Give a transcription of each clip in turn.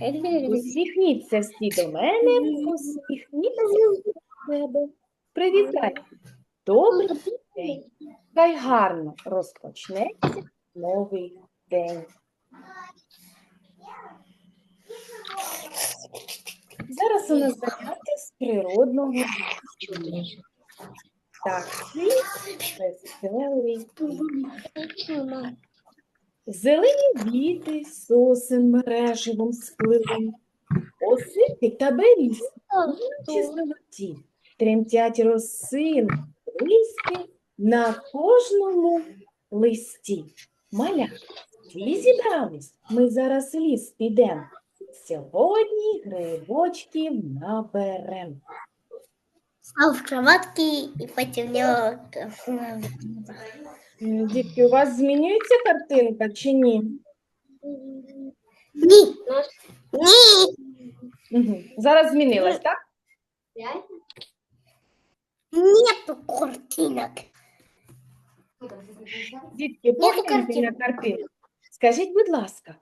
рідненькі. Усміхніться всі до мене, усміхніться до себе. Привітайте. Добрий день. Хай гарно розпочнеться новий день. Зараз у нас заняття з природного це веселий. Зелені віти сосен мереживом сплили, осики та берізки чи золоті, тремтять росин, листя на кожному листі. Маля, всі зібрались, ми зараз ліс підемо. Сьогодні грибочків наберем. А в кроватке и потемнело. М, Дітки, у вас змінюється картинка чи ні? Ні. Ні. Мгм. Зараз змінилась, так? Нету картинок. Дітки, погляньте картинок. на картинку. Скажіть, будь ласка,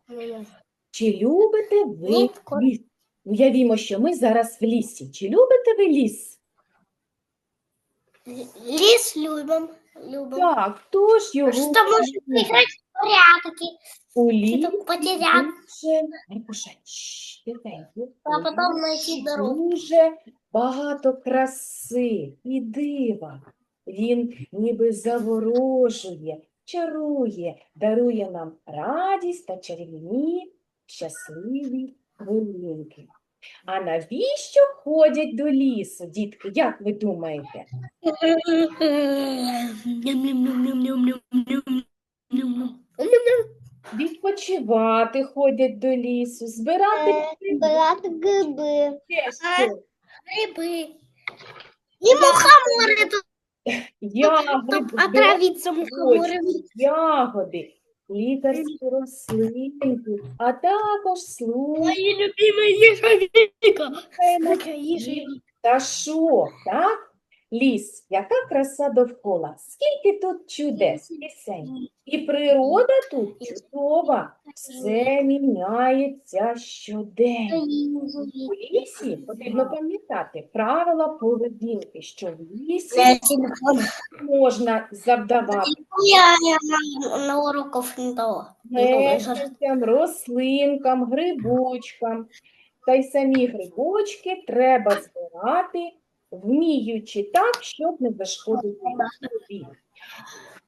чи любите ви Ні, кор- ліс? Уявімо, що ми зараз в лісі. Чи любите ви ліс? Лис любим. Любим. Так, хто ж його Что можно любить? играть порядки. у Дуже, Маркуша, чш, тихенько. а потом лісі дорогу. Дуже багато краси і дива. Він ніби заворожує, чарує, дарує нам радість та чарівні, щасливі хвилинки. А навіщо ходять до лісу, дітки? Як ви думаєте? Відпочивати ходять до лісу, збирати Е, гриби. грибы. Ще що? Грибы. И мухоморы тут. Ягоди, Тут збирати отравиться мухоморами. ягоди, лікарські рослинки, а також слухаємо любима їжа віка. Та що, так? Ліс, яка краса довкола, скільки тут чудес, пісень. І природа тут чудова, все міняється щоденно. У лісі потрібно пам'ятати правила поведінки, що в лісі можна завдавати на, на не дала. мешканцям, рослинкам, грибочкам. Та й самі грибочки треба збирати, вміючи так, щоб не зашкодити собі.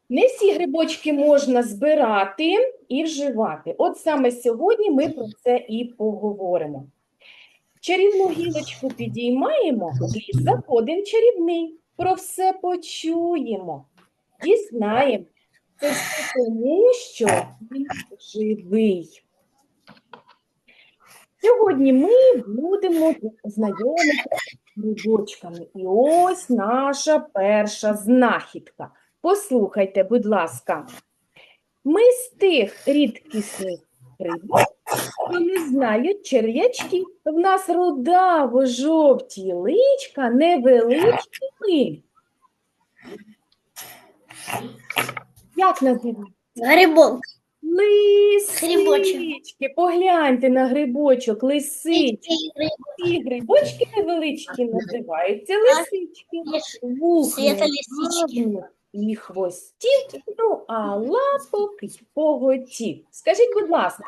Не всі грибочки можна збирати і вживати. От саме сьогодні ми про це і поговоримо. Чарівну гілочку підіймаємо, в ліс заходимо чарівний. Про все почуємо, дізнаємо. Це все тому, що він живий. Сьогодні ми будемо знайомитися з грибочками. І ось наша перша знахідка. Послухайте, будь ласка. Ми з тих рідкісних грибів, що не знають черв'ячки. В нас рудаво-жовті личка, невеличкі ми. Як називають? Грибок. Лисички, погляньте на грибочок, лисички. Ці грибочки невеличкі називаються лисички. Вух Света лисички. І хвостів, ну а лапок і поготів. Скажіть, будь ласка,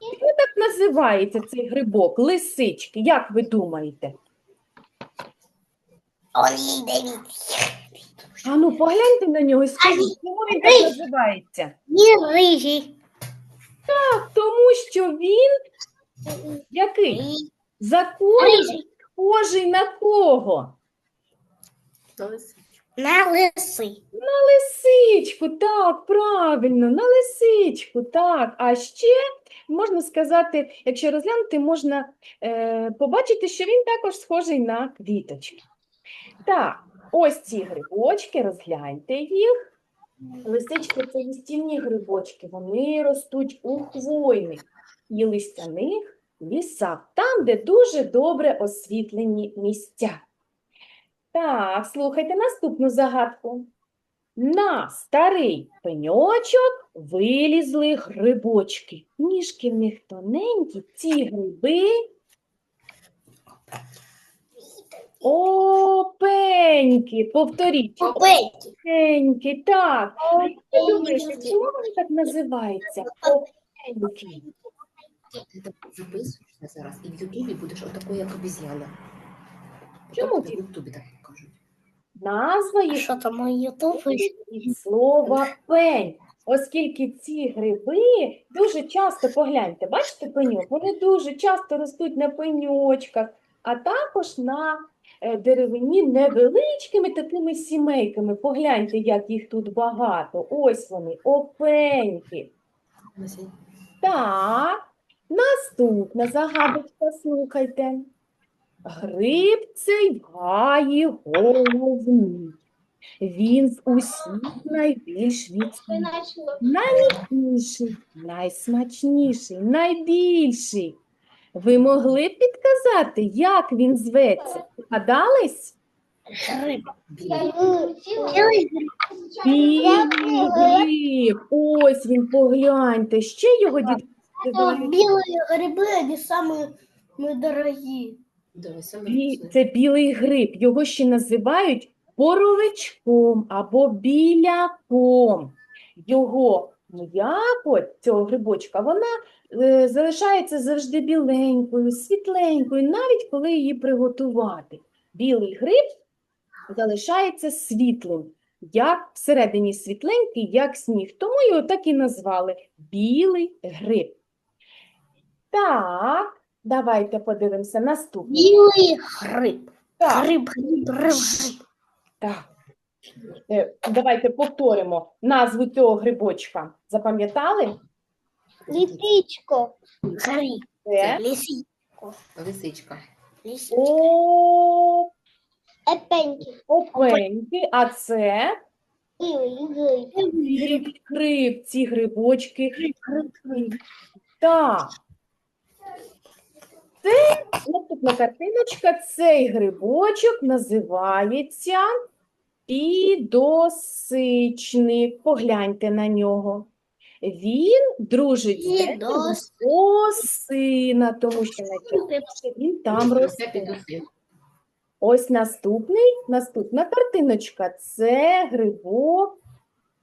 чому так називається цей грибок? Лисички, як ви думаєте? Он ядовитый. А ну погляньте на нього і скажіть, чому він так називається? Не рыжий. Тому що він який? За кольором схожий на кого? На лысы. На лисичку, так, правильно, на лисичку, так. А ще можна сказати, якщо розглянути, можна е, побачити, що він також схожий на квіточки. Так, ось ці грибочки, розгляньте їх. Лисички це їстівні грибочки, вони ростуть у хвойних і листяних лісах, там, де дуже добре освітлені місця. Так, слухайте наступну загадку. на старий пеньочок вилізли грибочки. Ніжки в них тоненькі, ці гриби. Опеньки, повторіть, Опеньки. опеньки, так. Ви думаєте, чому вони так називаються? Опеньки. Ти записуєшся зараз, і в Ютубі будеш отакою, як обіз'яна. Чому Тобто ти? в Ютубі так кажуть. Назва їх Що там у Ютуб? від слова пень. Оскільки ці гриби дуже часто погляньте, бачите пеньок? Вони дуже часто ростуть на пеньочках, а також на е, деревині невеличкими такими сімейками. Погляньте, як їх тут багато. Ось вони, опеньки. Так, наступна загадочка, слухайте. Гриб цей в гаї головний. Він з усіх найбільш відсутній. Найбільший, найсмачніший, найбільший. Ви могли б підказати, як він зветься? Гадались? Гриб. білий. Білий Білий гриб. Ось він, погляньте. Ще його дітки називають Белые грибы, они самые Дивися, Це білий гриб. Його ще називають боровичком або біляком. Його м'якоть цього грибочка, вона е, залишається завжди біленькою, світленькою, навіть коли її приготувати. Білий гриб залишається світлим, як всередині світленький, як сніг. Тому його так і назвали білий гриб. Так, давайте подивимося наступний. Белый гриб. Так, Гриб, гриб, гриб, гриб. так. Е, Давайте повторимо назву цього грибочка. Запам'ятали? Лисичка. Гриб. Це Лисичка. Лисичка. О- Опеньки. опеньки, а це Белый гриб. гриб, гриб, ці грибочки. Так. Це наступна картиночка. Цей грибочок називається підосичник. Погляньте на нього. Він дружить з деревом осина, тому що найчастіше він там росте. Ось наступний, наступна картиночка. Це грибок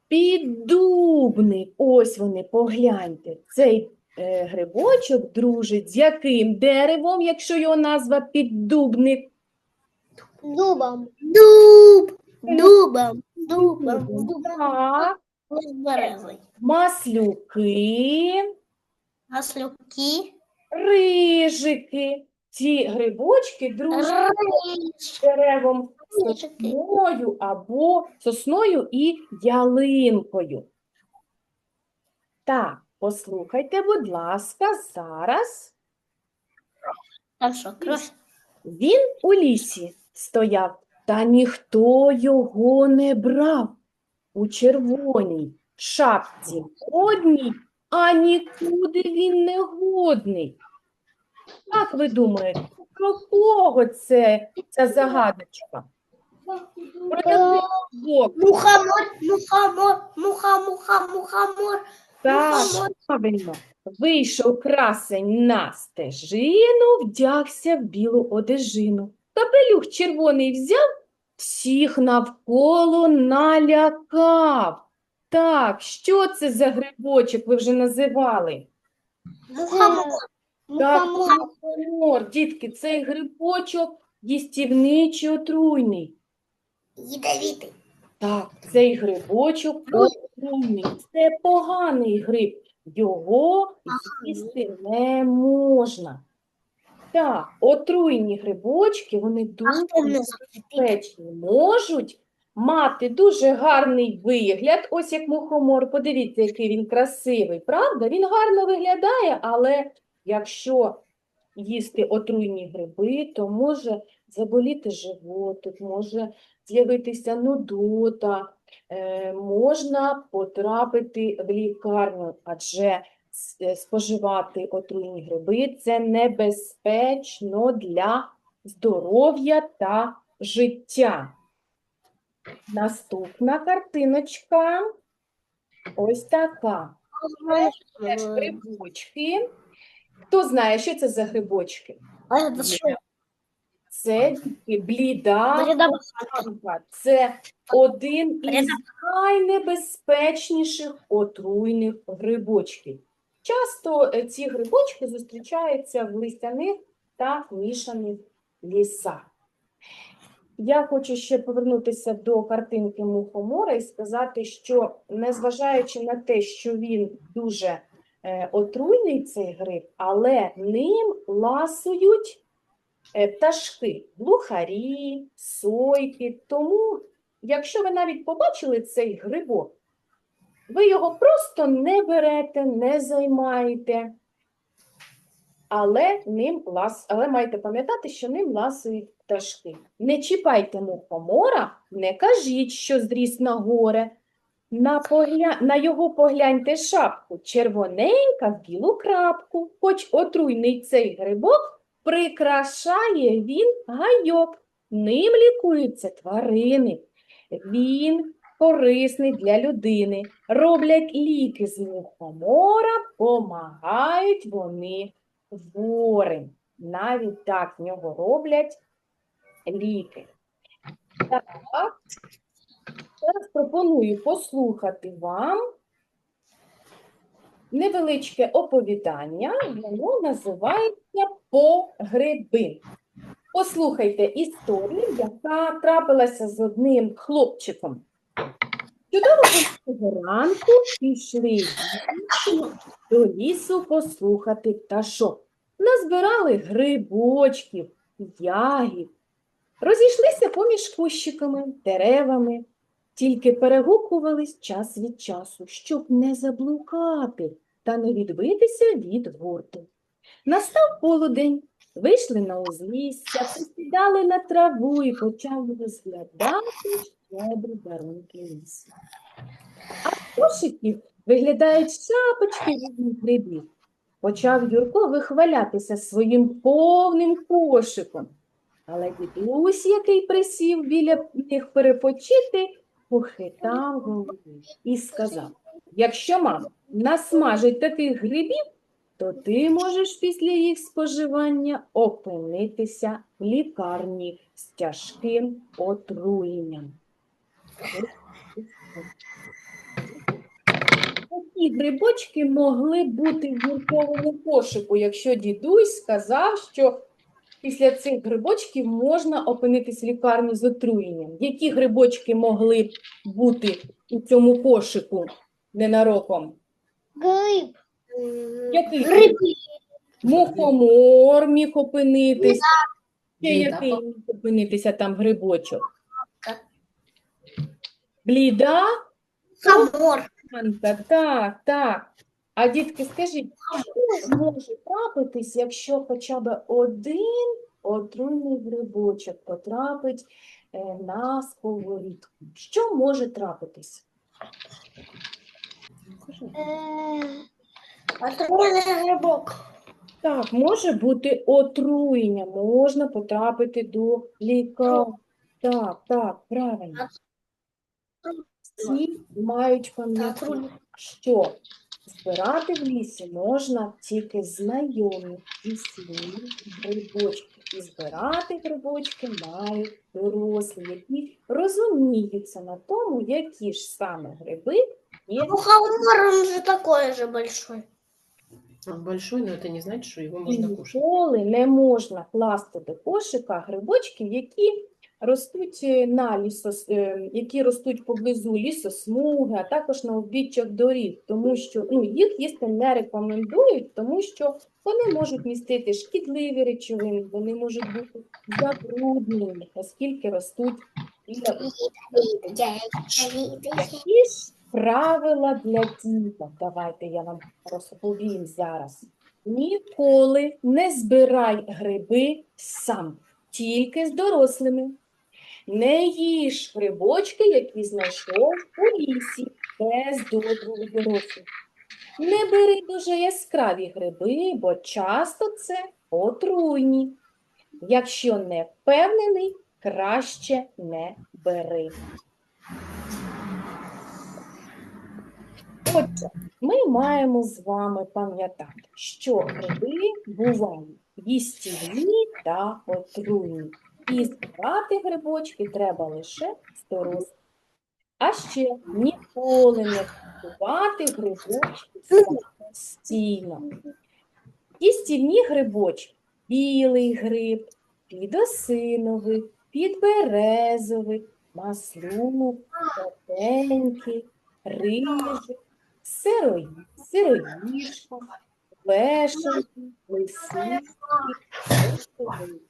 піддубник. Ось вони, погляньте. Цей грибочок дружить з яким деревом, якщо його назва піддубник? Дубом. Дуб. Дубом. Дубом. Дубом. Маслюки, Маслюки. рижики. Ці грибочки дружать з деревом сосною або сосною і ялинкою. Так, послухайте, будь ласка, зараз Там що, він у лісі стояв, та ніхто його не брав. У червоній шапці одній, а нікуди він не годний. Як ви думаєте, про кого це ця загадочка? Про? Мухомор, мухомор, муха, муха, мухомор. Так, правильно. Вийшов красень на стежину, вдягся в білу одежину. Капелюх червоний взяв, всіх навколо налякав. Так, що це за грибочок ви вже називали? Мухомор. Так, Мухомор. мухомор. Дітки, цей грибочок їстівничий отруйний. Ядовитий. Так, цей грибочок отруйний. Це поганий гриб. Його їсти не можна. Так, отруйні грибочки, вони дуже хто мене запитає? безпечні, можуть мати дуже гарний вигляд. Ось як мухомор, подивіться, який він красивий, правда? Він гарно виглядає, але якщо їсти отруйні гриби, то може заболіти животик, може з'явитися нудота, можна потрапити в лікарню, адже е, споживати отруйні гриби це небезпечно для здоров'я та життя. Наступна картиночка. Ось така. Грибочки. Хто знає, що це за грибочки? А это что? Це дітки, бліда. Це один із найнебезпечніших отруйних грибочків. Часто е, ці грибочки зустрічаються в листяних та мішаних лісах. Я хочу ще повернутися до картинки мухомора і сказати, що незважаючи на те, що він дуже е, отруйний цей гриб, але ним ласують пташки, блухарі, сойки. Тому, якщо ви навіть побачили цей грибок, ви його просто не берете, не займаєте, але, ним лас... але маєте пам'ятати, що ним ласують пташки. Не чіпайте мухомора, не кажіть, що зріс на горе. На, погля... на його погляньте шапку, червоненька в білу крапку, хоч отруйний цей грибок, прикрашає він гайок. Ним лікуються тварини. Він корисний для людини. Роблять ліки з мухомора, помагають вони хворим. Навіть так в нього роблять ліки. Так, зараз пропоную послухати вам невеличке оповідання. Воно називається «По гриби». Послухайте історію, яка трапилася з одним хлопчиком. Чудового ранку пішли до лісу послухати пташок. Назбирали грибочків, ягід, розійшлися поміж кущиками, деревами, тільки перегукувались час від часу, щоб не заблукати та не відбитися від гурту. Настав полудень, вийшли на узлісся, посідали на траву і почали розглядати щедрі дарунки лісу. А в кошиків виглядають шапочки різних грибів. Почав Юрко вихвалятися своїм повним кошиком. Але дідусь, який присів біля них перепочити, похитав головою і сказав: якщо мама насмажить таких грибів, то ти можеш після їх споживання опинитися в лікарні з тяжким отруєнням. Такі грибочки могли бути в гуртовому кошику, якщо дідусь сказав, що після цих грибочків можна опинитись в лікарні з отруєнням. Які грибочки могли б бути у цьому кошику ненароком? Гриб. Який? Гриб. Мухомор міг опинитись. Ще який міг опинитися там грибочок? Бліда? Хамор. Так, так. А дітки, скажіть, що може трапитись, якщо хоча б один отруйний грибочок потрапить е, на сковорідку? Що може трапитись? Отруйный грибок. Так, може бути отруєння, можна потрапити до лікарні. Так, так, правильно. Всі мають пам'ятати, що збирати в лісі можна тільки знайомі і сильні грибочки. І збирати грибочки мають дорослі, які розуміються на тому, які ж саме гриби є. Ну, хамор, он же такой же большой. Он большой, но это не значит, что его можно кушать. Ніколи не можна класти до кошика грибочків, які ростуть е, на лісос... е, які ростуть поблизу лісосмуги, а також на узбіччях доріг, тому що ну, їх їсти не рекомендують, тому що вони можуть містити шкідливі речовини, вони можуть бути забруднені, оскільки ростуть які ж правила для діток? Давайте я вам розповім зараз. Ніколи не збирай гриби сам, тільки з дорослими. Не їж грибочки, які знайшов у лісі без доброго дорослих. Не бери дуже яскраві гриби, бо часто це отруйні. Якщо не впевнений, краще не бери. Отже, ми маємо з вами пам'ятати, що гриби бувають їстівні та отруйні. І збирати грибочки треба лише дорослих. А ще ніколи не купувати грибочки самостійно. Їстівні грибочки – білий гриб, підосиновий, підберезовий, маслюк, сотенький, рижик, сирої, сироїшка, лешенький, лисички, лисовий.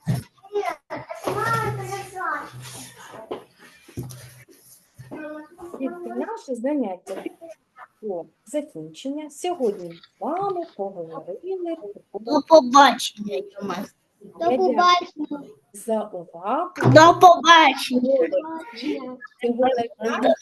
Дітки, наше заняття до закінчення. Сьогодні з вами поговорили про До побачення, Тьома. Я за увагу. До побачення. До побачення.